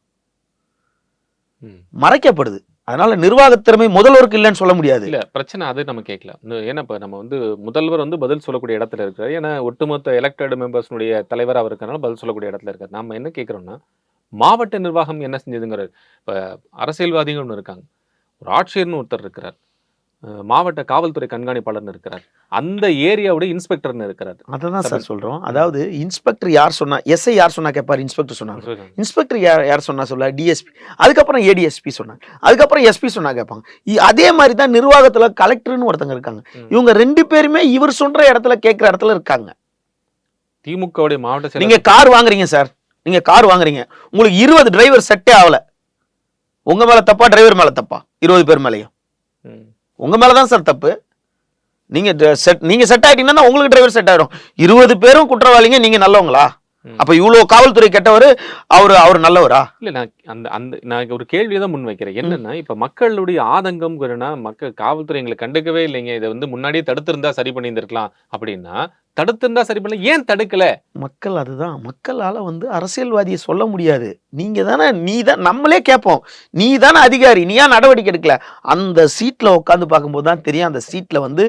S2: மறைக்கப்படுது. அதனால நிர்வாக திறமை முதல்வருக்கு இல்லைன்னு சொல்ல முடியாது.
S1: இல்ல பிரச்சனை அது நம்ம கேட்கல. ஏன்னா இப்ப நம்ம வந்து முதல்வர் வந்து பதில் சொல்லக்கூடிய இடத்துல இருக்காரு. ஏன்னா ஒட்டுமொத்த எலெக்டட் மெம்பர்ஸ்னுடைய தலைவர் அவர் பதில் சொல்லக்கூடிய இடத்துல இருக்காரு. நம்ம என்ன கேட்குறோம்னா மாவட்ட நிர்வாகம் என்ன செஞ்சதுங்கிறார். இப்ப அரசியல்வாதிகள் ஒன்று இருக்காங்க. ஒரு ஆட்சியர்னு ஒருத்தர் இருக்கிறார். மாவட்ட காவல்துறை கண்காணிப்பாளர்னு இருக்கிறார். அந்த ஏரியாவுடைய இன்ஸ்பெக்டர்னு இருக்கிறார்.
S2: அதை தான் சார். சொல்றோம். அதாவது இன்ஸ்பெக்டர் யார் சொன்னா எஸ்ஐ யார் சொன்னா கேட்பாரு இன்ஸ்பெக்டர் சொன்னாங்க. இன்ஸ்பெக்டர் யார் யார் சொன்னா சொல்ல டிஎஸ்பி. அதுக்கப்புறம் ஏடிஎஸ்பி சொன்னாங்க. அதுக்கப்புறம் எஸ்பி சொன்னா கேட்பாங்க அதே மாதிரி தான் நிர்வாகத்துல கலெக்டர்னு ஒருத்தங்க இருக்காங்க. இவங்க ரெண்டு பேருமே இவர் சொல்ற இடத்துல கேட்குற இடத்துல இருக்காங்க.
S1: திமுகவுடைய மாவட்ட செயலர்
S2: நீங்க கார் வாங்குறீங்க சார். நீங்க கார் வாங்குறீங்க. உங்களுக்கு இருபது டிரைவர் செட்டே ஆகல உங்க மேல தப்பா டிரைவர் மேல தப்பா. இருபது பேர் மேலயும். உங்கள் மேலே தான் சார் தப்பு. நீங்கள் செட் நீங்கள் செட் ஆகிட்டீங்கன்னா உங்களுக்கு டிரைவர் செட் ஆயிடும். இருபது பேரும் குற்றவாளிங்க நீங்கள் நல்லவங்களா? அப்ப இவ்வளவு காவல்துறை கெட்டவர் அவரு அவர் நல்லவரா?
S1: இல்ல நான் அந்த அந்த நான் ஒரு கேள்வியை தான் முன் வைக்கிறேன் என்னன்னா இப்ப மக்களுடைய ஆதங்கம் மக்கள் காவல்துறை எங்களை கண்டுக்கவே இல்லைங்க. இதை வந்து முன்னாடியே தடுத்திருந்தா சரி பண்ணியிருந்திருக்கலாம். அப்படின்னா தடுத்திருந்தா சரி பண்ணல ஏன் தடுக்கல?
S2: மக்கள் அதுதான். மக்களால வந்து அரசியல்வாதியை சொல்ல முடியாது. நீங்க தானே நீ தான் நம்மளே கேட்போம். நீ தானே அதிகாரி நீ ஏன் நடவடிக்கை எடுக்கல? அந்த சீட்ல உட்காந்து பார்க்கும்போது தான் தெரியும். அந்த சீட்ல வந்து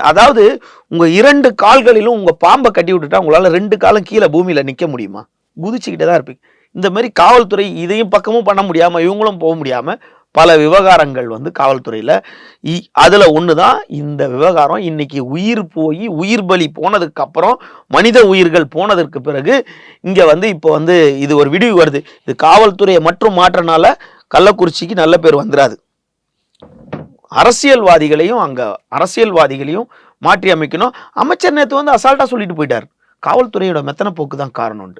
S2: அதாவது உங்கள் இரண்டு கால்களிலும் உங்கள் பாம்பை கட்டி விட்டுட்டா உங்களால் ரெண்டு காலம் கீழே பூமியில் நிற்க முடியுமா? குதிச்சுக்கிட்டே தான் இருப்பீங்க இந்த மாதிரி காவல்துறை இதையும் பக்கமும் பண்ண முடியாமல் இவங்களும் போக முடியாமல் பல விவகாரங்கள் வந்து காவல்துறையில். இ- ஒன்று தான் இந்த விவகாரம் இன்னைக்கு உயிர் போய் உயிர் பலி போனதுக்கு அப்புறம் மனித உயிர்கள் போனதற்கு பிறகு இங்கே வந்து இப்போ வந்து இது ஒரு விடிவு வருது. இது காவல்துறையை மட்டும் மாற்றனால கள்ளக்குறிச்சிக்கு நல்ல பேர் வந்துடாது அரசியல்வாதிகளையும் அங்கே அரசியல்வாதிகளையும் மாற்றி அமைக்கணும். அமைச்சர் நேற்று வந்து அசால்ட்டாக சொல்லிட்டு போயிட்டார். காவல்துறையோட மெத்தன போக்கு தான் காரணம்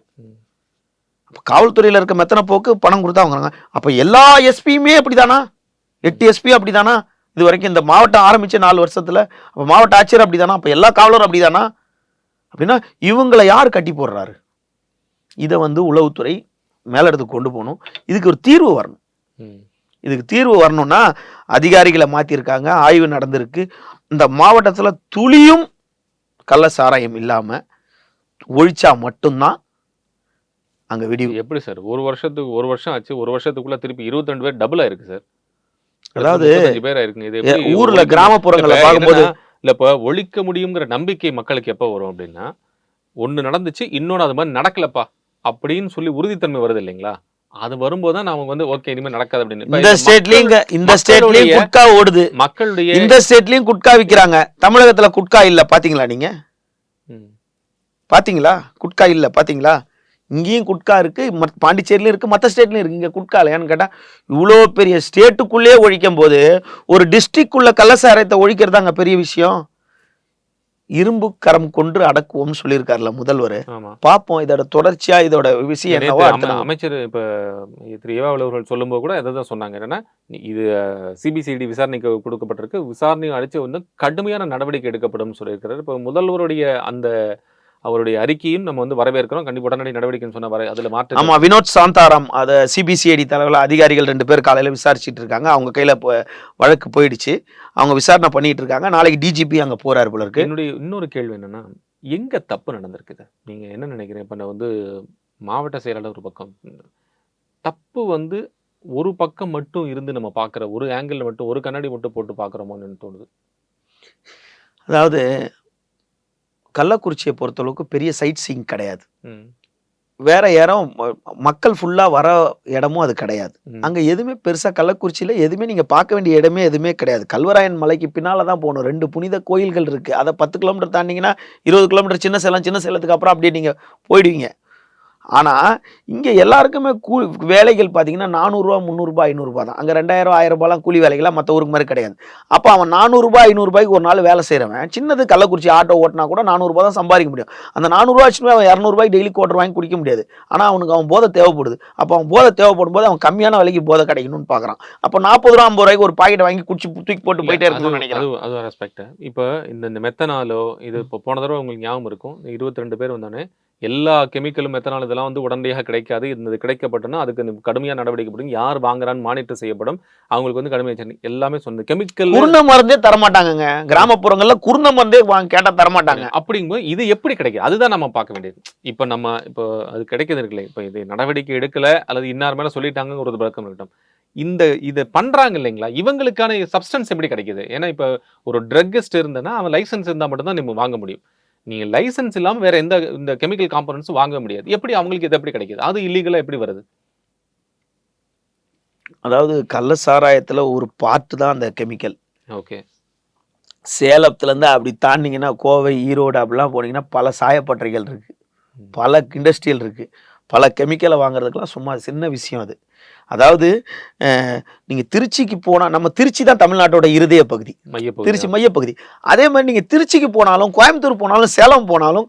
S2: அப்போ காவல்துறையில் இருக்க மெத்தனை போக்கு பணம் கொடுத்தா வாங்குறாங்க அப்போ எல்லா எஸ்பியுமே அப்படி தானா எட்டு எஸ்பி அப்படிதானா? இது வரைக்கும் இந்த மாவட்டம் ஆரம்பித்த நாலு வருஷத்தில் அப்போ மாவட்ட ஆட்சியர் அப்படி தானா அப்போ எல்லா காவலரும் அப்படிதானா? அப்படின்னா இவங்களை யார் கட்டி போடுறாரு? இதை வந்து உளவுத்துறை மேலிடத்துக்கு கொண்டு போகணும். இதுக்கு ஒரு தீர்வு வரணும். இதுக்கு தீர்வு வரணும்னா அதிகாரிகளை மாற்றிருக்காங்க ஆய்வு நடந்திருக்கு. இந்த மாவட்டத்தில் துளியும் கள்ள சாராயம் இல்லாமல் ஒழிச்சா மட்டும்தான் அங்கே வெடி
S1: எப்படி சார்? ஒரு வருஷத்துக்கு ஒரு வருஷம் ஆச்சு. ஒரு வருஷத்துக்குள்ள திருப்பி இருபத்தி ரெண்டு பேர் டபுள் ஆயிருக்கு சார்.
S2: அதாவது,
S1: பேர் ஆயிருக்குங்க. இது
S2: ஊர்ல கிராமப்புறங்களை பார்க்கும்போது
S1: இல்ல இப்ப ஒழிக்க முடியுங்கிற நம்பிக்கை மக்களுக்கு எப்ப வரும் அப்படின்னா ஒண்ணு நடந்துச்சு இன்னொன்னு அது மாதிரி நடக்கலப்பா அப்படின்னு சொல்லி உறுதித்தன்மை வருது இல்லைங்களா? அது வரும்போது தான் நாம வந்து ஓகே இனிமே நடக்காது அப்படின்னு.
S2: இந்த ஸ்டேட்லயும் இந்த ஸ்டேட்லயும் குட்கா ஓடுது.
S1: மக்களுடைய
S2: இந்த ஸ்டேட்லயும் குட்கா விக்கிறாங்க. தமிழகத்துல குட்கா இல்ல பாத்தீங்களா நீங்க?
S1: ம்.
S2: பாத்தீங்களா? குட்கா இல்ல பாத்தீங்களா? இங்கேயும் குட்கா இருக்கு பாண்டிச்சேரியிலும் இருக்கு மற்ற ஸ்டேட்லயும் இருக்கு. இங்க குட்கா இல்லையான்னு கேட்டா இவ்வளோ பெரிய ஸ்டேட்டுக்குள்ளே ஒழிக்கும் போது ஒரு டிஸ்ட்ரிக்ட்குள்ள கள்ளசாராயத்தை ஒழிக்கிறதாங்க பெரிய விஷயம். இரும்பு கரம் கொண்டு அடக்குவோம்னு சொல்லியிருக்காருல முதல்வர்.
S1: ஆமா.
S2: பார்ப்போம் இதோட தொடர்ச்சியா இதோட விஷயம் என்னவோ.
S1: அமைச்சர் இப்ப திரு அவர்கள் சொல்லும்போது கூட எதை தான் சொன்னாங்க. என்னன்னா இது சிபிசிஐடி விசாரணைக்கு கொடுக்கப்பட்டிருக்கு. விசாரணை அடிச்சு வந்து கடுமையான நடவடிக்கை எடுக்கப்படும் சொல்லியிருக்கிறாரு. இப்போ முதல்வருடைய அந்த அவருடைய அறிக்கையும் நம்ம வந்து வரவேற்கிறோம். கண்டிப்பா உடனடி நடவடிக்கைன்னு சொன்ன வர அதுல மாற்று
S2: ஆமா வினோத் சாந்தாராம் அதை சிபிசிஐடி தலைவர் அதிகாரிகள் ரெண்டு பேர் காலையில விசாரிச்சிட்டு இருக்காங்க. அவங்க கையில வழக்கு போயிடுச்சு. அவங்க விசாரணை பண்ணிட்டு இருக்காங்க. நாளைக்கு டிஜிபி அங்க போறாரு போல இருக்கு.
S1: என்னுடைய இன்னொரு கேள்வி என்னன்னா எங்க தப்பு நடந்திருக்குது? நீங்க என்ன நினைக்கிறீங்க? இப்ப நான் வந்து மாவட்ட செயலாளர் ஒரு பக்கம். தப்பு வந்து ஒரு பக்கம் மட்டும் இருந்து நம்ம பார்க்குற ஒரு ஆங்கிள் மட்டும் ஒரு கண்ணாடி மட்டும் போட்டு பார்க்குறோமோன்னு தோணுது.
S2: அதாவது கள்ளக்குறிச்சியை பொறுத்தளவுக்கு பெரிய சைட் சீயிங் கிடையாது. வேற இடம் ம- மக்கள் ஃபுல்லா வர இடமும் அது கிடையாது. அங்க எதுவுமே பெருசா கள்ளக்குறிச்சியில எதுவுமே நீங்க பார்க்க வேண்டிய இடமே எதுவுமே கிடையாது. கல்வராயன் மலைக்கு பின்னால தான் போகணும். ரெண்டு புனித கோயில்கள் இருக்கு. அதை பத்து கிலோமீட்டர் தாண்டிங்கன்னா இருபது கிலோமீட்டர் சின்ன சேலம் சின்ன சேலத்துக்கு அப்புறம் அப்படியே நீங்க போயிடுவீங்க. ஆனா இங்க எல்லாருக்குமே கூ வேலைகள் பார்த்தீங்கன்னா நானூறுரூவா முந்நூறுபா ஐநூறுரூபா தான். அங்க ரெண்டாயிரம் ஆயிரம் ரூபாய்லாம் கூலி வேலைகள்லாம் மற்ற ஊருக்கு மாதிரி கிடையாது. அப்போ அவன் நானூறுரூபா ஐநூறுரூபாய்க்கு ஒரு நாள் வேலை செய்கிறவன் சின்னது கள்ளக்குறிச்சி ஆட்டோ ஓட்டினா கூட நானூறுரூபா தான் சம்பாதிக்க முடியும். அந்த நானூறுரூவா வச்சுட்டு அவன் இரநூறுபாய்க்கு டெய்லி கோட்டர் வாங்கி குடிக்க முடியாது. ஆனால் அவனுக்கு அவன் போதை தேவைப்படுது. அப்போ அவன் போதை தேவைப்படும் போது அவன் கம்மியான விலைக்கு போதை கிடைக்கணும்னு பார்க்குறான் அப்போ நாற்பது ரூபா ஐம்பது ரூபாய்க்கு ஒரு பாக்கெட் வாங்கி குடிச்சு தூக்கி போட்டு போயிட்டே இருக்கணும்னு நினைக்கிறேன்.
S1: அது அது ரெஸ்பெக்ட் இப்போ இந்த இந்த மெத்தனாலோ இது இப்போ போன தடவை உங்களுக்கு ஞாபகம் இருக்கும். இருபத்தி ரெண்டு பேர் வந்தோடனே எல்லா கெமிக்கலும் மெத்தனால் இதெல்லாம் வந்து உடனடியாக கிடைக்காது. இந்த கடைக்கப்பட்டனா அதுக்கு இந்த கடுமையான நடவடிக்கை எடுக்கப்படும் யார் வாங்குறான்னு மானிட்டர் செய்யப்படும். அவங்களுக்கு வந்து கடுமையாக சென்னை எல்லாமே சொன்ன கெமிக்கல்
S2: குருண மருந்தே தரமாட்டாங்கங்க. கிராமப்புறங்கள்ல குருண மருந்தே வாங்க கேட்டா தரமாட்டாங்க.
S1: அப்படிங்கும்போது இது எப்படி கிடைக்குது? அதுதான் நம்ம பார்க்க வேண்டியது. இப்போ நம்ம இப்போ அது கிடைக்குது இருக்குல்ல. இப்போ இது நடவடிக்கை எடுக்கல அல்லது இன்னார் மேல சொல்லிட்டாங்கன்னு ஒரு பழக்கம் இருக்கட்டும். இந்த இதை பண்றாங்க இல்லைங்களா? இவங்களுக்கான சப்ஸ்டன்ஸ் எப்படி கிடைக்குது? ஏன்னா இப்போ ஒரு ட்ரக்கிஸ்ட் இருந்தனா அவன் லைசன்ஸ் இருந்தால் மட்டும்தான் நம்ம வாங்க முடியும். நீங்க லைசன்ஸ் இல்லாம வேற எந்த இந்த கெமிக்கல் காம்பனன்ஸும் வாங்க முடியாது. எப்படி அவங்களுக்கு இது எப்படி கிடைக்குது? அது இல்லீகலா எப்படி வருது?
S2: அதாவது கள்ள சாராயத்துல ஒரு பார்ட் தான் அந்த கெமிக்கல்
S1: ஓகே.
S2: சேலத்துல இருந்து அப்படி தாண்டிங்கன்னா கோவை ஈரோடு அப்படிலாம் போனீங்கன்னா பல சாயப்பட்டறைகள் இருக்கு. பல இண்டஸ்ட்ரியல் இருக்கு. பல கெமிக்கலை வாங்குறதுக்கெல்லாம் சும்மா சின்ன விஷயம் அது. அதாவது அஹ், நீங்க திருச்சிக்கு போனா நம்ம திருச்சி தான் தமிழ்நாட்டோட இருதய பகுதி. திருச்சி மையப்பகுதி. அதே மாதிரி நீங்க திருச்சிக்கு போனாலும் கோயம்புத்தூர் போனாலும் சேலம் போனாலும்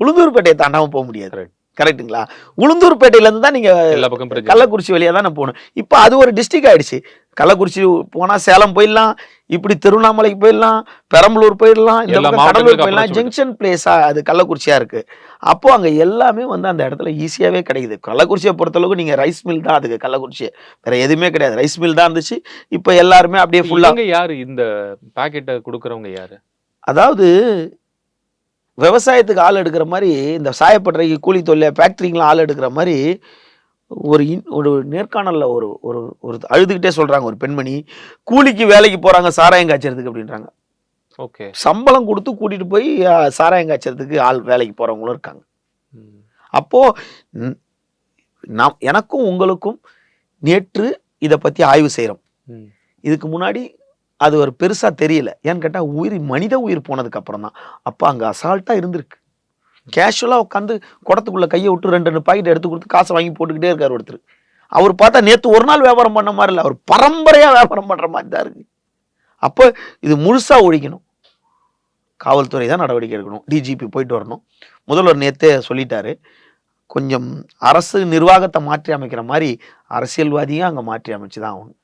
S2: உளுந்தூர்பேட்டையை தாண்டாம போக முடியாது.
S1: Correct.
S2: கரெக்ட்டுங்களா? உளுந்தூர்பேட்டையில இருந்து தான் நீங்க
S1: எல்லா பக்கம் பிரச்சனை
S2: கள்ளக்குறிச்சி வழியா தான் நான் போகணும். இப்போ அது ஒரு டிஸ்ட்ரிக்ட் ஆயிடுச்சு. கள்ளக்குறிச்சி போனா சேலம் போயிடலாம் இப்படி திருவண்ணாமலைக்கு போயிடலாம் பெரம்பலூர் போயிடலாம் இந்த பக்கம் கடலூர் போயிடலாம் ஜங்ஷன் பிளேஸா அது கள்ளக்குறிச்சியா இருக்கு. அப்போ அங்க எல்லாமே வந்து அந்த இடத்துல ஈஸியாவே கிடைக்குது. கள்ளக்குறிச்சியை பொறுத்தளவுக்கு நீங்க ரைஸ் மில் தான் அதுக்கு கள்ளக்குறிச்சி வேற எதுவுமே கிடையாது. ரைஸ் மில் தான் இருந்துச்சு. இப்போ எல்லாருமே அப்படியே ஃபுல்லா
S1: இவங்க யாரு? இந்த பாக்கெட்டை கொடுக்கறவங்க யாரு?
S2: அதாவது விவசாயத்துக்கு ஆள் எடுக்கிற மாதிரி இந்த சாயப்பட்டறைக்கு கூலி தொழில ஃபேக்ட்ரிங்கெலாம் ஆள் எடுக்கிற மாதிரி ஒரு இன்- ஒரு நேர்காணல்ல ஒரு ஒரு ஒரு அழுதுகிட்டே சொல்றாங்க ஒரு பெண்மணி கூலிக்கு வேலைக்கு போறாங்க சாராயம் காய்ச்சறதுக்கு அப்படின்றாங்க.
S1: ஓகே.
S2: சம்பளம் கொடுத்து கூட்டிட்டு போய் சாராயம் காய்ச்சறதுக்கு ஆள் வேலைக்கு போறவங்களும் இருக்காங்க. அப்போ ம், நாம் எனக்கும் உங்களுக்கும் நேற்று இதை பத்தி ஆய்வு செய்றோம். இதுக்கு முன்னாடி அது ஒரு பெருசா தெரியல. ஏன்னு கேட்டா உயிர் மனித உயிர் போனதுக்கு அப்புறம் தான் அப்ப அங்க அசால்ட்டா இருந்திருக்கு. கேஷுவலாக உட்காந்து குடத்துக்குள்ளே கையை விட்டு ரெண்டு ரெண்டு பாக்கெட் எடுத்து கொடுத்து காசை வாங்கி போட்டுக்கிட்டே இருக்கார் ஒருத்தர். அவர் பார்த்தா நேற்று ஒரு நாள் வியாபாரம் பண்ண மாதிரி இல்லை அவர் பரம்பரையாக வியாபாரம் பண்ணுற மாதிரி தான் இருக்குது அப்போ இது முழுசாக ஒழிக்கணும். காவல்துறை தான் நடவடிக்கை எடுக்கணும். டிஜிபி போயிட்டு வரணும். முதல்வர் நேத்தே சொல்லிட்டாரு கொஞ்சம் அரசு நிர்வாகத்தை மாற்றி அமைக்கிற மாதிரி அரசியல்வாதியும் அங்கே மாற்றி அமைச்சு தான் ஆகணும்.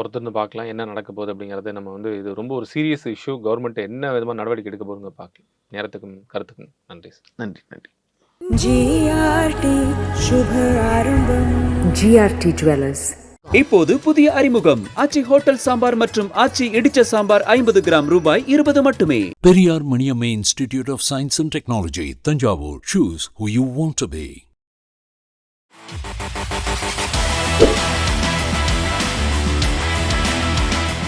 S1: பொறுத்திருந்து பார்க்கலாம். என்ன நடக்க போகுது அப்படிங்கிறது நம்ம வந்து இது ரொம்ப ஒரு சீரியஸ் இஷ்யூ கவர்மெண்ட் என்ன விதமாக நடவடிக்கை எடுக்க போகுதுங்க பார்க்கலாம். நேரத்துக்கும் கருத்துக்கும் நன்றி
S2: நன்றி நன்றி.
S6: ஜிஆர்டி சுப ஆரம்பம்
S3: ஜிஆர்டி ஜுவல்லர்ஸ்
S4: இப்போது புதிய அறிமுகம். ஆச்சி ஹோட்டல் சாம்பார் மற்றும் ஆச்சி இடிச்ச சாம்பார் ஐம்பது கிராம் ரூபாய் இருபது மட்டுமே.
S5: Periyar Maniammai institute of science and technology Thanjavur. Choose who you want to pay